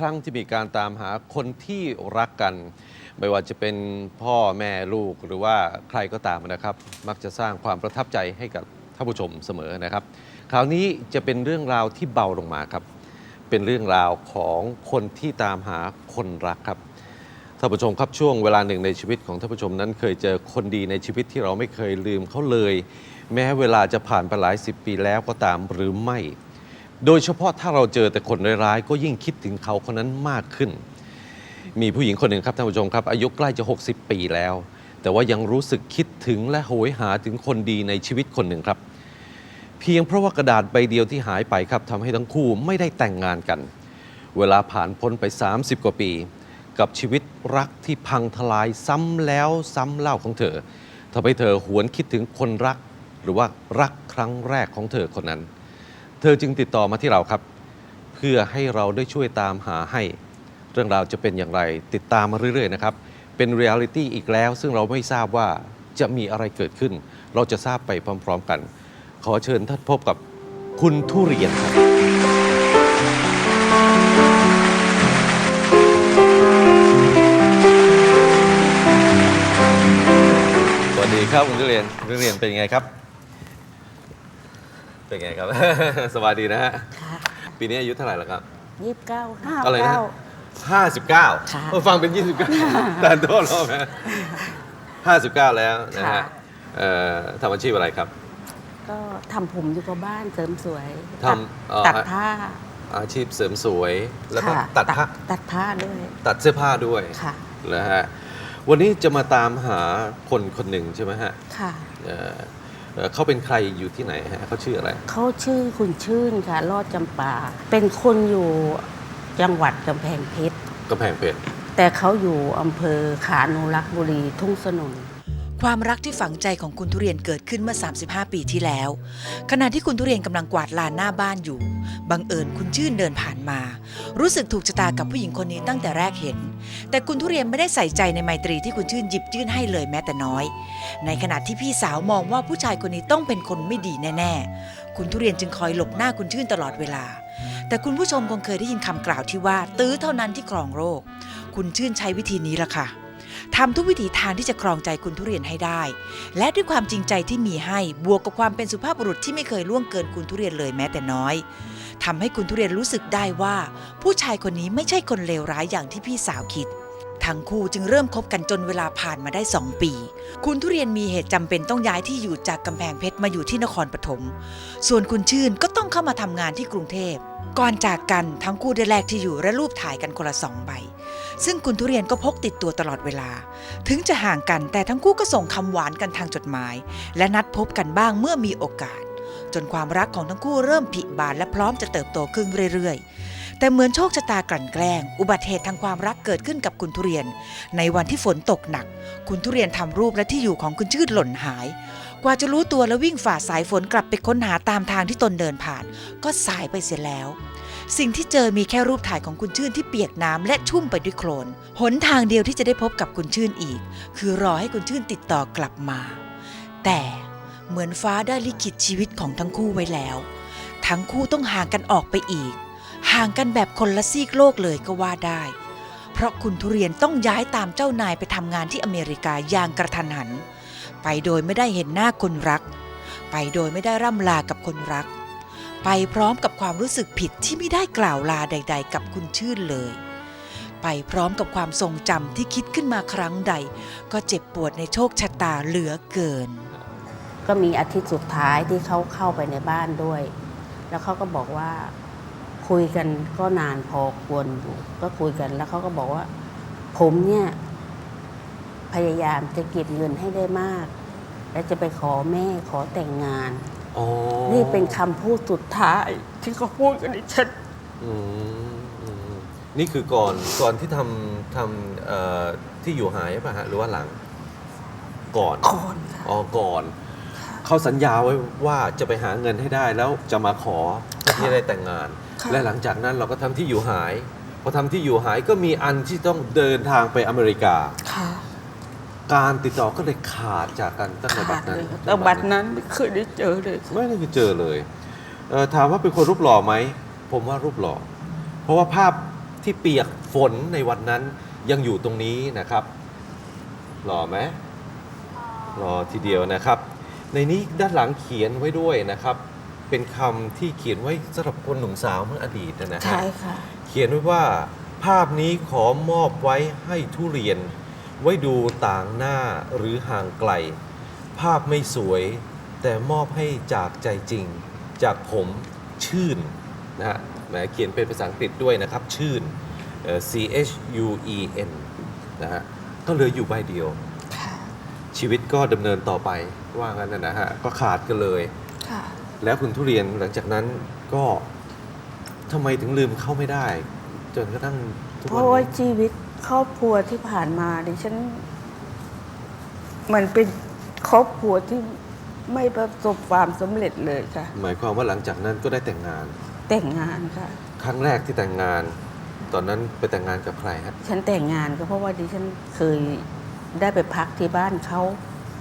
ครั้งที่มีการตามหาคนที่รักกัน ไม่ว่าจะเป็นพ่อแม่ลูกหรือว่าใครก็ตามนะครับ มักจะสร้างความประทับใจให้กับท่านผู้ชมเสมอนะครับ คราวนี้จะเป็นเรื่องราวที่เบาลงมาครับ เป็นเรื่องราวของคนที่ตามหาคนรักครับท่านผู้ชมครับช่วงเวลาหนึ่งในชีวิตของท่านผู้ชมนั้นเคยเจอคนดีในชีวิตที่เราไม่เคยลืมเขาเลย แม้เวลาจะผ่านไปหลายสิบปีแล้วก็ตามหรือไม่ โดยเฉพาะถ้าเราเจอแต่คนร้ายๆ ก็ยิ่งคิดถึงเขาคนนั้นมากขึ้น มีผู้หญิงคนหนึ่งครับท่านผู้ชมครับ อายุใกล้จะ 60 ปีแล้ว แต่ว่ายังรู้สึกคิดถึงและโหยหาถึงคนดีในชีวิตคนหนึ่งครับ เพียงเพราะว่ากระดาษใบเดียวที่หายไปครับทำให้ทั้งคู่ไม่ได้แต่งงานกัน เวลาผ่านพ้นไป 30 กว่าปี กับชีวิตรักที่พังทลายซ้ำแล้วซ้ำเล่าของเธอทำให้เธอหวนคิดถึงคนรัก หรือว่ารักครั้งแรกของเธอคนนั้น เธอจึงติดต่อมาที่เราครับ เพื่อให้เราได้ช่วยตามหาให้ เรื่องราวจะเป็นอย่างไรติดตามมาเรื่อยๆนะครับ เป็นเรียลิตี้อีกแล้ว ซึ่งเราไม่ทราบว่าจะมีอะไรเกิดขึ้น เราจะทราบไปพร้อม ๆ กัน ขอเชิญท่านพบกับคุณทุเรียนครับสวัสดีครับคุณทุเรียนทุเรียนเป็นไงครับ เป็นไงครับ สวัสดีนะฮะ ค่ะปีนี้อายุเท่าไหร่แล้วครับ ยี่สิบเก้าห้าอะไรนะ เก้าห้าสิบเก้าค่ะฟังเป็นยี่สิบเก้าแต่โทษรอบนะห้าสิบเก้าแล้วนะฮะค่ะเอ่อทำอาชีพอะไรครับ ก็ทำผมอยู่กับบ้านเสริมสวยทำเอ่อ ตัดผ้าอาชีพเสริมสวยแล้วก็ค่ะตัดผ้าตัดผ้าด้วยตัดเสื้อผ้าด้วยค่ะ นะฮะวันนี้จะมาตามหาคนคนหนึ่งใช่ไหมฮะค่ะ เอ่อ เอ่อเขาเป็นใครอยู่ที่ไหนฮะเขาชื่ออะไร เขาชื่อคุณชื่นค่ะรอดจำปา เป็นคนอยู่จังหวัดกำแพงเพชรกำแพงเพชรแต่เขาอยู่อำเภอขานุรักษ์บุรีทุ่งสนุน ความรักที่ฝังใจของคุณทุเรียนเกิดขึ้นเมื่อ 35 ปีที่แล้ว ขณะที่คุณทุเรียนกำลังกวาดลานหน้าบ้านอยู่ บังเอิญคุณชื่นเดินผ่านมา รู้สึกถูกชะตากับผู้หญิงคนนี้ตั้งแต่แรกเห็น แต่คุณทุเรียนไม่ได้ใส่ใจในไมตรีที่คุณชื่นหยิบยื่นให้เลยแม้แต่น้อย ในขณะที่พี่สาวมองว่าผู้ชายคนนี้ต้องเป็นคนไม่ดีแน่ๆ คุณทุเรียนจึงคอยหลบหน้าคุณชื่นตลอดเวลา แต่คุณผู้ชมคงเคยได้ยินคำกล่าวที่ว่า ตื้อเท่านั้นที่ครองโรคคุณชื่นใช้วิธีนี้ละค่ะ ทำทุกวิถีทางที่จะครองใจคุณทุเรียนให้ได้ และด้วยความจริงใจที่มีให้บวกกับความเป็นสุภาพบุรุษที่ไม่เคยล่วงเกินคุณทุเรียนเลยแม้แต่น้อยทำให้คุณทุเรียนรู้สึกได้ว่า ผู้ชายคนนี้ไม่ใช่คนเลวร้ายอย่างที่พี่สาวคิด ทั้งคู่จึงเริ่มคบกันจนเวลาผ่านมาได้2ปี คุณทุเรียนมีเหตุจำเป็นต้องย้ายที่อยู่จากกำแพงเพชรมาอยู่ที่นครปฐมส่วนคุณชื่นก็ต้องเข้ามาทำงานที่กรุงเทพก่อนจากกันทั้งคู่ได้แลกที่อยู่และรูปถ่ายกันคนละสองใบ ซึ่งคุณทุเรียนก็พกติดตัวตลอดเวลา ถึงจะห่างกันแต่ทั้งคู่ก็ส่งคำหวานกันทางจดหมาย และนัดพบกันบ้างเมื่อมีโอกาส จนความรักของทั้งคู่เริ่มผิบานและพร้อมจะเติบโตขึ้นเรื่อยๆ แต่เหมือนโชคชะตากลั่นแกล้ง อุบัติเหตุทางความรักเกิดขึ้นกับคุณทุเรียน ในวันที่ฝนตกหนัก คุณทุเรียนทำรูปและที่อยู่ของคุณชื่นหล่นหายกว่าจะรู้ตัวและวิ่งฝ่าสายฝนกลับไปค้นหาตามทางที่ตนเดินผ่าน ก็สายไปเสียแล้ว สิ่งที่เจอมีแค่รูปถ่ายของคุณชื่นที่เปียกน้ำและชุ่มไปด้วยโคลน หนทางเดียวที่จะได้พบกับคุณชื่นอีก คือรอให้คุณชื่นติดต่อกลับมา แต่เหมือนฟ้าได้ลิขิตชีวิตของทั้งคู่ไว้แล้ว ทั้งคู่ต้องห่างกันออกไปอีก ห่างกันแบบคนละซีกโลกเลยก็ว่าได้ เพราะคุณทุเรียนต้องย้ายตามเจ้านายไปทำงานที่อเมริกาอย่างกระทันหัน ไปโดยไม่ได้เห็นหน้าคนรัก ไปโดยไม่ได้ร่ำลากับคนรัก ไปพร้อมกับความรู้สึกผิดที่ไม่ได้กล่าวลาใด ๆ กับคุณชื่นเลย ไปพร้อมกับความทรงจำที่คิดขึ้นมาครั้งใด ก็เจ็บปวดในโชคชะตาเหลือเกิน ก็มีอาทิตย์สุดท้ายที่เขาเข้าไปในบ้านด้วย แล้วเขาก็บอกว่าคุยกันก็นานพอควรอยู่ก็คุยกันแล้วเขาก็บอกว่า ผมเนี่ย พยายามจะเก็บเงินให้ได้มาก และจะไปขอแม่ขอแต่งงาน นี่เป็นคำพูดสุดท้ายที่เขาพูดกับดิฉันอืมอืมนี่คือก่อนก่อนที่ทำทำเอ่อที่อยู่หายป่ะฮะหรือว่าหลัง ก่อนก่อนค่ะอ๋อก่อนเขาสัญญาไว้ว่าจะไปหาเงินให้ได้แล้วจะมาขอเพื่อที่จะได้แต่งงานค่ะและหลังจากนั้นเราก็ทำที่อยู่หายพอทำที่อยู่หายก็มีอันที่ต้องเดินทางไปอเมริกาค่ะ การติดต่อก็เลยขาดจากกันตั้งแต่บัขาดดนั้นเลยแต่บัตรนั้นไม่เคยได้เจอเลย ไม่ได้เจอเลยเอ่อถามว่าเป็นคนรูปหล่อไหม ผมว่ารูปหล่อ เพราะว่าภาพที่เปียกฝนในวันนั้นยังอยู่ตรงนี้นะครับ หล่อไหมหล่อทีเดียวนะครับ ในนี้ด้านหลังเขียนไว้ด้วยนะครับ เป็นคำที่เขียนไว้สำหรับคนหนุ่มสาวเมื่ออดีตนะฮะ ใช่ค่ะ เขียนไว้ว่าภาพนี้ขอมอบไว้ให้ทุเรียน ไว้ดูต่างหน้าหรือห่างไกล ภาพไม่สวย แต่มอบให้จากใจจริง จากผมชื่นนะฮะแหมเขียนเป็นภาษาอังกฤษด้วยนะครับ ชื่นเอ่อ C H U E N นะฮะก็เหลยอยู่ใบเดียวค่ะชีวิตก็ดำเนินต่อไปว่างั้นนะนะฮะ ก็ขาดกันเลยค่ะแล้วคุณทุเรียนหลังจากนั้นก็ทำไมถึงลืมเข้าไม่ได้ จนกระทั่งทุกเพวันราะว่านี้ ชีวิต ครอบครัวที่ผ่านมาดิฉันมันเป็นครอบครัวที่ไม่ประสบความสำเร็จเลยค่ะ หมายความว่าหลังจากนั้นก็ได้แต่งงาน แต่งงานค่ะ ครั้งแรกที่แต่งงาน ตอนนั้นไปแต่งงานกับใครฮะฉันแต่งงานก็เพราะว่าดิฉันเคยได้ไปพักที่บ้านเขา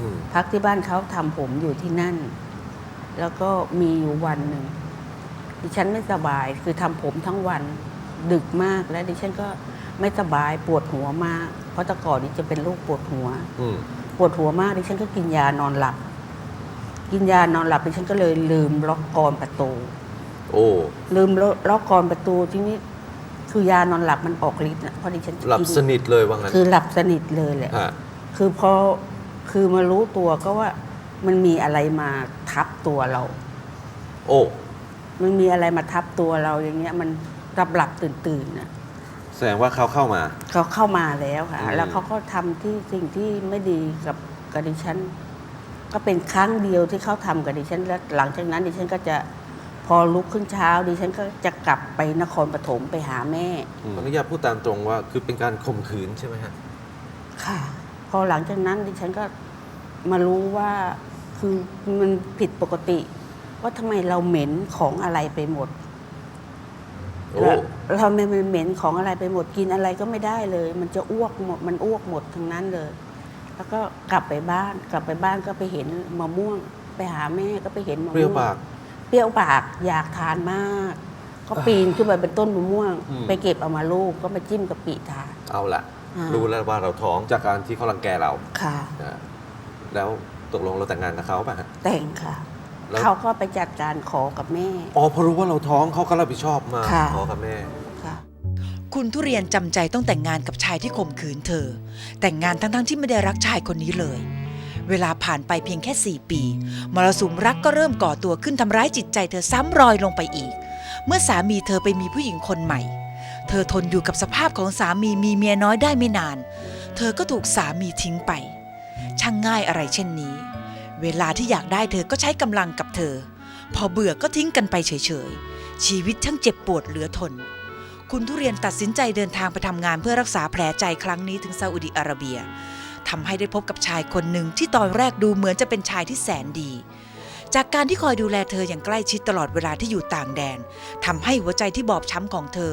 อืมพักที่บ้านเขาทำผมอยู่ที่นั่น แล้วก็มีอยู่วันหนึ่งดิฉันไม่สบายคือทำผมทั้งวันดึกมากแล้วดิฉันก็ ไม่สบายปวดหัวมาก เพราะแต่ก่อนนี้จะเป็นโรคปวดหัว อืมปวดหัวมากดิฉันก็กินยานอนหลับ กินยานอนหลับดิฉันก็เลยลืมล็อกกรอนประตู โอ้ ลืมล็อกกรอนประตูทีนี้คือยานอนหลับมันออกฤทธิ์นะเพราะดิฉันหลับกินสนิทเลยว่างั้นคือหลับสนิทเลยแหละ ฮะคือพอคือมารู้ตัวก็ว่ามันมีอะไรมาทับตัวเรา โอ้ มันมีอะไรมาทับตัวเราอย่างเงี้ย มันรับหลับตื่นตื่นๆนะ แสดงว่าเขาเข้ามา เขาเข้ามาแล้วค่ะ อืม แล้วเขาก็ทำที่สิ่งที่ไม่ดีกับกับดิฉัน ก็เป็นครั้งเดียวที่เขาทำกับดิฉัน แล้วหลังจากนั้นดิฉันก็จะพอลุกขึ้นเช้า ดิฉันก็จะกลับไปนครปฐมไปหาแม่ขออนุญาตพูดตามตรงว่า คือเป็นการข่มขืนใช่ไหมฮะ ค่ะ พอหลังจากนั้นดิฉันก็มารู้ว่าคือมันผิดปกติ ว่าทำไมเราเหม็นของอะไรไปหมดโอ้แล้ว เราไม่มันเหม็นของอะไรไปหมดกินอะไรก็ไม่ได้เลย มันจะอ้วกหมดมันอ้วกหมดทั้งนั้นเลย แล้วก็กลับไปบ้านกลับไปบ้านก็ไปเห็นมะม่วง ไปหาแม่ก็ไปเห็นมะม่วงเปรี้ยวปาก เปรี้ยวปากอยากทานมาก ก็ปีนขึ้นไปเป็นต้นมะม่วง อืม ไปเก็บเอามาลูกก็มาจิ้มกะปิทาน เอาละอ่ารู้แล้วว่าเราท้องจากการที่เขารังแกเราค่ะ นะแล้วตกลงเราแต่งงานกับเขาป่ะฮะแต่งค่ะ แล้วเขาก็ไปจัดการขอกับแม่ อ๋อพอรู้ว่าเราท้องเขาก็รับผิดชอบมาค่ะ ขอกับแม่ ค่ะ คุณทุเรียนจำใจต้องแต่งงานกับชายที่ข่มขืนเธอ แต่งงานทั้งๆที่ไม่ได้รักชายคนนี้เลย เวลาผ่านไปเพียงแค่ 4 ปี มรสุมรักก็เริ่มก่อตัวขึ้นทำร้ายจิตใจเธอซ้ำรอยลงไปอีก เมื่อสามีเธอไปมีผู้หญิงคนใหม่ เธอทนอยู่กับสภาพของสามีมีเมียน้อยได้ไม่นาน เธอก็ถูกสามีทิ้งไป ช่างง่ายอะไรเช่นนี้ เวลาที่อยากได้เธอก็ใช้กำลังกับเธอ พอเบื่อก็ทิ้งกันไปเฉยๆ ชีวิตช่างเจ็บปวดเหลือทน คุณทุเรียนตัดสินใจเดินทางไปทำงานเพื่อรักษาแผลใจครั้งนี้ถึงซาอุดิอาระเบียทำให้ได้พบกับชายคนหนึ่งที่ตอนแรกดูเหมือนจะเป็นชายที่แสนดี จากการที่คอยดูแลเธออย่างใกล้ชิดตลอดเวลาที่อยู่ต่างแดนทำให้หัวใจที่บอบช้ำของเธอ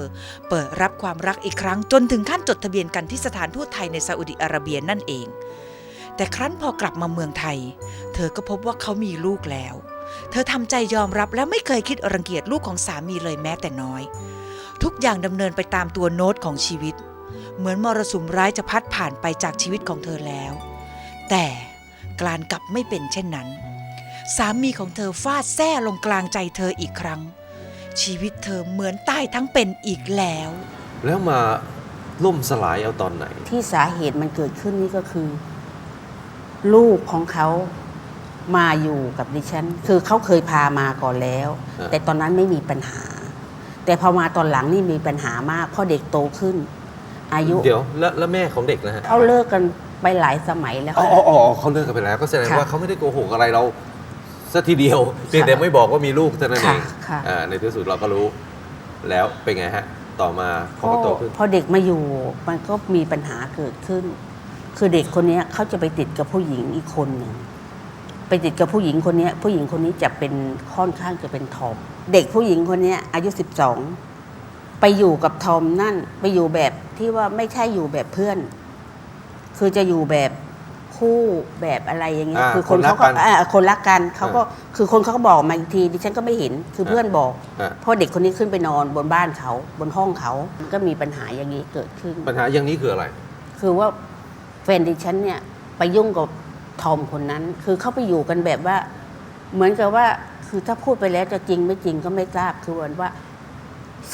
เปิดรับความรักอีกครั้งจนถึงขั้นจดทะเบียนกันที่สถานทูตไทยในซาอุดิอาระเบียนั่นเอง แต่ครั้นพอกลับมาเมืองไทย เธอก็พบว่าเขามีลูกแล้ว เธอทำใจยอมรับและไม่เคยคิดรังเกียจลูกของสามีเลยแม้แต่น้อย ทุกอย่างดำเนินไปตามตัวโน้ตของชีวิต เหมือนมรสุมร้ายจะพัดผ่านไปจากชีวิตของเธอแล้ว แต่กลานกลับไม่เป็นเช่นนั้น สามีของเธอฟาดแส้ลงกลางใจเธออีกครั้ง ชีวิตเธอเหมือนตายทั้งเป็นอีกแล้ว แล้วมาล่มสลายเอาตอนไหน ที่สาเหตุมันเกิดขึ้นนี่ก็คือ ลูกของเขามาอยู่กับดิฉัน คือเขาเคยพามาก่อนแล้ว อ่า แต่ตอนนั้นไม่มีปัญหา แต่พอมาตอนหลังนี่มีปัญหามากเพราะเด็กโตขึ้น อายุเดี๋ยวแล้วแล้วแม่ของเด็กนะฮะเขาเลิกกันไปหลายสมัยแล้วอ๋อค่ะ อ๋ออ๋อเขาเลิกกันไปแล้ว ก็แสดงค่ะว่าเขาไม่ได้โกหกอะไรเราสัทีเดียวเพียงแต่ไม่บอกว่ามีลูกเท่านั้นเอค่ะงค่ะ อ่าในที่สุดเราก็รู้ แล้วเป็นไงฮะ ต่อมาเขาก็โตขึ้น พอเด็กมาอยู่มันก็มีปัญหาเกิดขึ้น คือเด็กคนเนี้ยเขาจะไปติดกับผู้หญิงอีกคนหนึ่งไปติดกับผู้หญิงคนเนี้ยผู้หญิงคนนี้จะเป็นค่อนข้างจะเป็นทอม เด็กผู้หญิงคนเนี้ยอายุสิบสองไปอยู่กับทอมนั่นไปอยู่แบบที่ว่าไม่ใช่อยู่แบบเพื่อน คือจะอยู่แบบคคู่แบบอะไรอย่างเงี้ยอ่าคือคนคนรัเขากก็กันอ่าคนรักกันเขาก็คือคนเขาก็บอกมาอีกทีดิฉันก็ไม่เห็นคือเพื่อนบอกอะเพราะเด็กคนนี้ขึ้นไปนอนบนบ้านเขาบนห้องเขามันก็มีปัญหาอย่างนี้เกิดขึ้น ปัญหาอย่างนี้คืออะไร คือว่าแฟนดิฉันเนี่ยไปยุ่งกับทอมคนนั้น คือเขาไปอยู่กันแบบว่า เหมือนกับว่าคือถ้าพูดไปแล้วจะจริงไม่จริงก็ไม่ทราบคือเหมือนว่า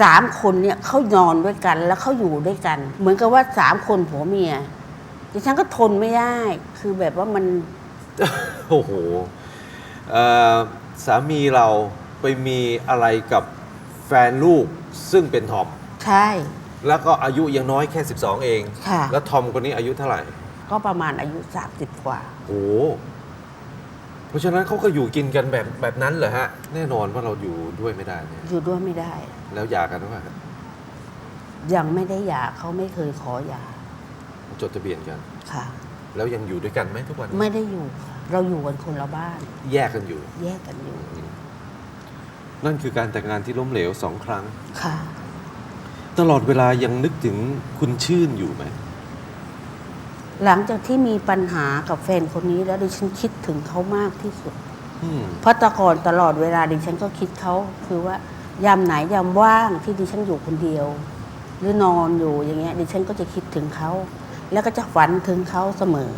สามคนเนี่ยเขานอนด้วยกันแล้วเขาอยู่ด้วยกัน เหมือนกับว่าสามคนผัวเมียดิฉันก็ทนไม่ได้ คือแบบว่ามันโอ้โหเอ่อสามีเราไปมีอะไรกับแฟนลูกซึ่งเป็นทอมใช่ แล้วก็อายุยังน้อยแค่ 12 เอง ค่ะ แล้วทอมคนนี้อายุเท่าไหร่ ก็ประมาณอายุสามสิบกว่า โอ้โหเพราะฉะนั้นเขาก็อยู่กินกันแบบแบบนั้นเหรอฮะ แน่นอนว่าเราอยู่ด้วยไม่ได้เนี่ยอยู่ด้วยไม่ได้ แล้วหย่ากันหรือเปล่าฮะยังไม่ได้หย่าเขาไม่เคยขอหย่าจดทะเบียนกัน ค่ะ แล้วยังอยู่ด้วยกันไหมทุกวันนี้ไม่ได้อยู่ค่ะเราอยู่กันคนละบ้าน แยกกันอยู่ แยกกันอยู่นั่นคือการแต่งงานที่ล้มเหลวสองครั้ง ค่ะ ตลอดเวลายังนึกถึงคุณชื่นอยู่ไหม หลังจากที่มีปัญหากับแฟนคนนี้แล้วดิฉันคิดถึงเขามากที่สุดอืมเพราะแตะก่อนตลอดเวลาดิฉันก็คิดเขาคือว่ายามไหนยามว่างที่ดิฉันอยู่คนเดียว หรือนอนอยู่อย่างเงี้ยดิฉันก็จะคิดถึงเขา แล้วก็จะฝันถึงเขาเสมอ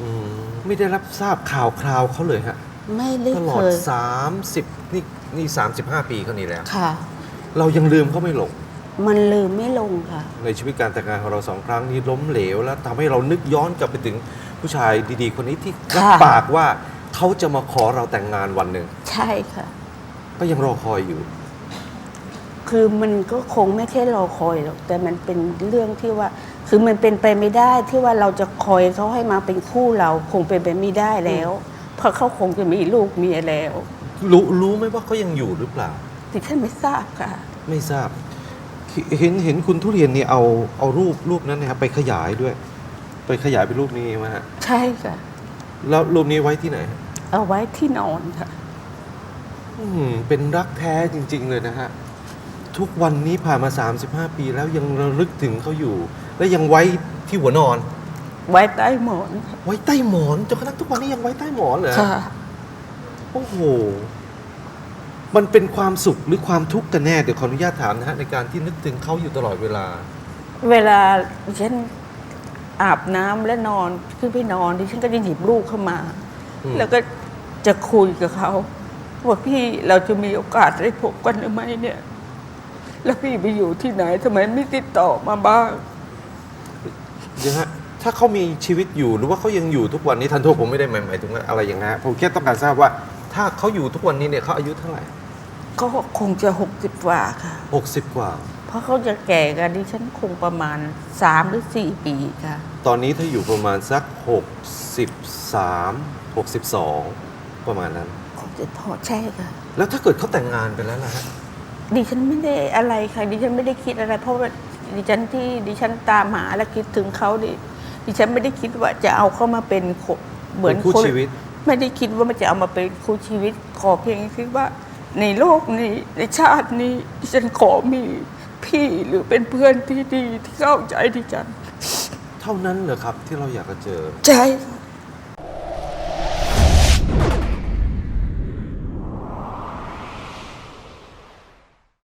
อืมไม่ได้รับทราบข่าวคราวเขาเลยฮะ ไม่ได้ตลอเคด ย30 นี่นี่35 ปีเขานี่แล้ว ค่ะ เรายังลืมเขาไม่ลง มันลืมไม่ลงค่ะ ในชีวิตการแต่งงานของเราสองครั้งนี้ล้มเหลวแล้วทำให้เรานึกย้อนกลับไปถึงผู้ชายดีๆ คนนี้ที่รับค่ะ ปากว่าเขาจะมาขอเราแต่งงานวันหนึ่งใช่ค่ะ ก็ยังรอคอยอยู่ คือมันก็คงไม่แค่รอคอยหรอก แต่มันเป็นเรื่องที่ว่า คือมันเป็นไปไม่ได้ที่ว่าเราจะคอยเขาให้มาเป็นคู่เราคงเป็นไปไม่ได้แล้ว เพราะเขาคงจะมีลูกเมียแล้วรู้รู้ไหมว่าเขายังอยู่หรือเปล่า ดิฉันไม่ทราบค่ะ ไม่ทราบ เห็นเห็นคุณทุเรียนนี่เอาเอารูปรูปนั้นนะครับไปขยายด้วย ไปขยายเป็นรูปนี้มาฮะใช่ค่ะ แล้วรูปนี้ไว้ที่ไหนฮะเอาไว้ที่นอนค่ะ อืมเป็นรักแท้จริง ๆ เลยนะฮะ ทุกวันนี้ผ่านมา 35 ปีแล้วยังระลึกถึงเขาอยู่ และยังไว้ที่หัวนอน ไว้ใต้หมอนค่ะไว้ใต้หมอนจนกระทั่งทุกวันนี้ยังไว้ใต้หมอนเหรอค่ะ โอ้โห มันเป็นความสุขหรือความทุกข์กันแน่เดี๋ยวขออนุญาตถามนะฮะในการที่นึกถึงเขาอยู่ตลอดเวลา เวลาดิฉันอาบน้ำและนอนขึ้นไปนอนดิฉันก็จะหยิบลูกเข้ามา อืม แล้วก็จะคุยกับเขาว่าพี่เราจะมีโอกาสได้พบกันหรือไม่เนี่ย แล้วพี่ไปอยู่ที่ไหนทำไมไม่ติดต่อมาบ้าง เดี๋ยวฮะถ้าเขามีชีวิตอยู่หรือว่าเขายังอยู่ทุกวันนี้ทันโทษผมไม่ได้หมายหมายถึงว่าอะไรอย่างนั้นฮะผมแค่ต้องการทราบว่า ถ้าเขาอยู่ทุกวันนี้เนี่ยเขาอายุเท่าไหร่ ก็คงจะหกสิบกว่าค่ะหกสิบกว่า เพราะเขาจะแก่กันดิฉันคงประมาณสามหรือสี่ปีค่ะ ตอนนี้ถ้าอยู่ประมาณสัก 63 62 ประมาณนั้น คงจะพอใช่ค่ะ แล้วถ้าเกิดเขาแต่งงานไปแล้วล่ะฮะดิฉันไม่ได้อะไรค่ะ ดิฉันไม่ได้คิดอะไร เพราะว่าดิฉันที่ดิฉันตามหาและคิดถึงเขาดิดิฉันไม่ได้คิดว่าจะเอาเขามาเป็นคนเหมือนเป็นคู่คนชีวิต ไม่ได้คิดว่ามันจะเอามาเป็นคู่ชีวิตขอเพียงคิดว่า ในโลกนี้ในชาตินี้ดิฉันขอมีพี่หรือเป็นเพื่อนที่ดีที่เข้าใจดิฉัน เท่านั้นเหรอครับที่เราอยากจะเจอ ใช่ค่ะ